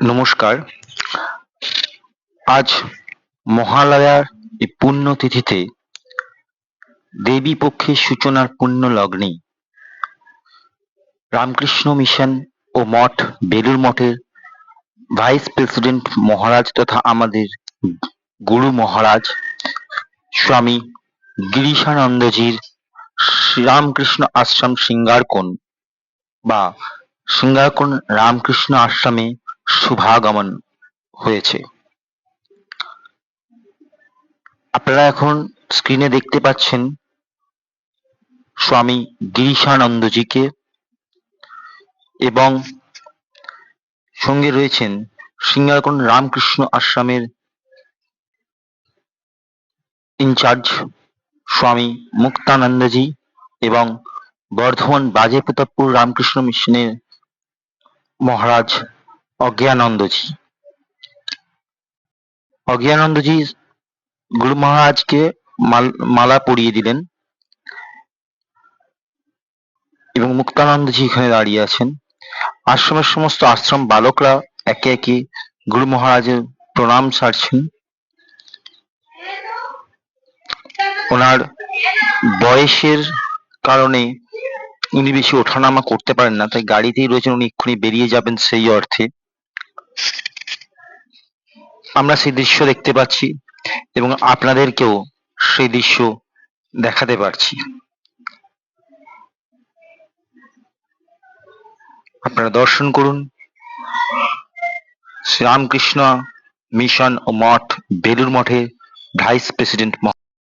নমস্কার। আজ মহালয়ার এই পুণ্যতিথিতে দেবী পক্ষের সূচনার পুণ্য লগ্নে রামকৃষ্ণ মিশন ও মঠ বেলুর মঠের ভাইস প্রেসিডেন্ট মহারাজ তথা আমাদের গুরু মহারাজ স্বামী গিরিশানন্দজির শ্রীরামকৃষ্ণ আশ্রম সিঙ্গারকোণ বা সিঙ্গারকোণ রামকৃষ্ণ আশ্রমে শুভাগমন হয়েছে। আপনারা এখন স্ক্রিনে দেখতে পাচ্ছেন স্বামী গিরিশানন্দজিকে এবং সঙ্গে রয়েছেন সিঙ্গারকোণ রামকৃষ্ণ আশ্রমের ইনচার্জ স্বামী মুক্তানন্দজি এবং বর্ধমান বাজে প্রতাপপুর রামকৃষ্ণ মিশনের মহারাজ অজ্ঞানন্দজি। অজ্ঞানন্দজি গুরু মহারাজকে মাল- মালা পরিয়ে দিলেন এবং মুক্তানন্দজি এখানে দাঁড়িয়ে আছেন। আশ্রমের সমস্ত আশ্রম বালকরা একে একে গুরু মহারাজের প্রণাম সারছেন। ওনার বয়সের কারণে উনি বেশি ওঠানামা করতে পারেন না, তাই গাড়িতেই রয়েছেন, উনি এক্ষুনি বেরিয়ে যাবেন সেই অর্থে। আমরা সেই দৃশ্য দেখতে পাচ্ছি এবং আপনাদেরকেও সেই দৃশ্য দেখাতে পারছি। আপনারা দর্শন করুন। শ্রীরামকৃষ্ণ মিশন ও মঠ বেলুর মঠে ভাইস প্রেসিডেন্ট